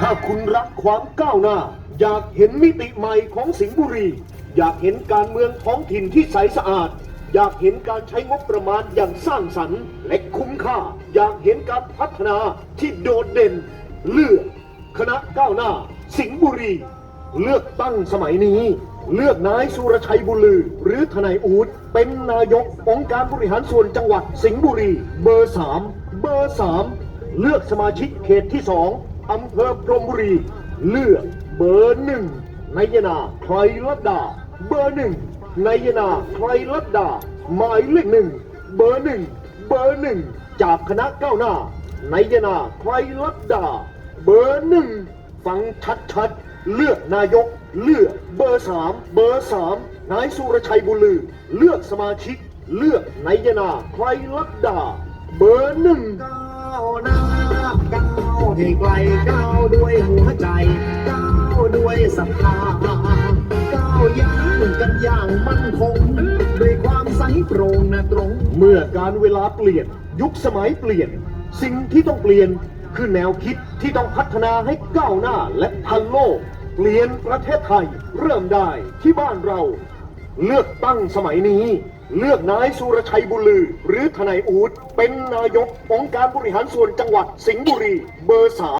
ถ้าคุณรักความก้าวหน้า อยากเห็นมิติใหม่ของสิงห์บุรี อยากเห็นการเมืองท้องถิ่นที่ใสสะอาด อยากเห็นการใช้งบประมาณอย่างสร้างสรรค์ และคุ้มค่า อยากเห็นการพัฒนาที่โดดเด่น เลือกคณะก้าวหน้า สิงห์บุรี เลือกตั้งสมัยนี้ เลือกนายสุรชัยบุลือ หรือทนายอูดเป็นนายกองค์การบริหารส่วนจังหวัดสิงห์บุรี เบอร์สามเบอร์สามเลือกสมาชิกเขตที่สอง อำเภอพรหมบุรี เลือกเบอร์หนึ่งนายนาไพรลัดดา เบอร์หนึ่งนายนาไพรลัดดา หมายเลขหนึ่งเบอร์หนึ่งเบอร์หนึ่งจากคณะก้าวหน้านายนาไพรลัดดา เบอร์หนึ่งฟังชัดๆ เลือกนายก เลือกเบอร์สามเบอร์สามนายสุรชัยบุลือ เลือกสมาชิก เลือกนายนาไพรลัดดา เบอร์หนึ่ง ให้ไกลก้าวด้วยหัวใจก้าวด้วยศรัทธาก้าวย่างกันอย่างมั่นคงด้วยความใสโปร่งนะตรง เมื่อการเวลาเปลี่ยนยุคสมัยเปลี่ยน สิ่งที่ต้องเปลี่ยนคือแนวคิดที่ต้องพัฒนาให้ก้าวหน้าและทันโลก เปลี่ยนประเทศไทยเริ่มได้ที่บ้านเรา เลือกตั้งสมัยนี้ เลือกนายสุรชัยบุลือ หรือทนายอูดเป็นนายกองค์การบริหารส่วนจังหวัดสิงห์บุรีเบอร์สาม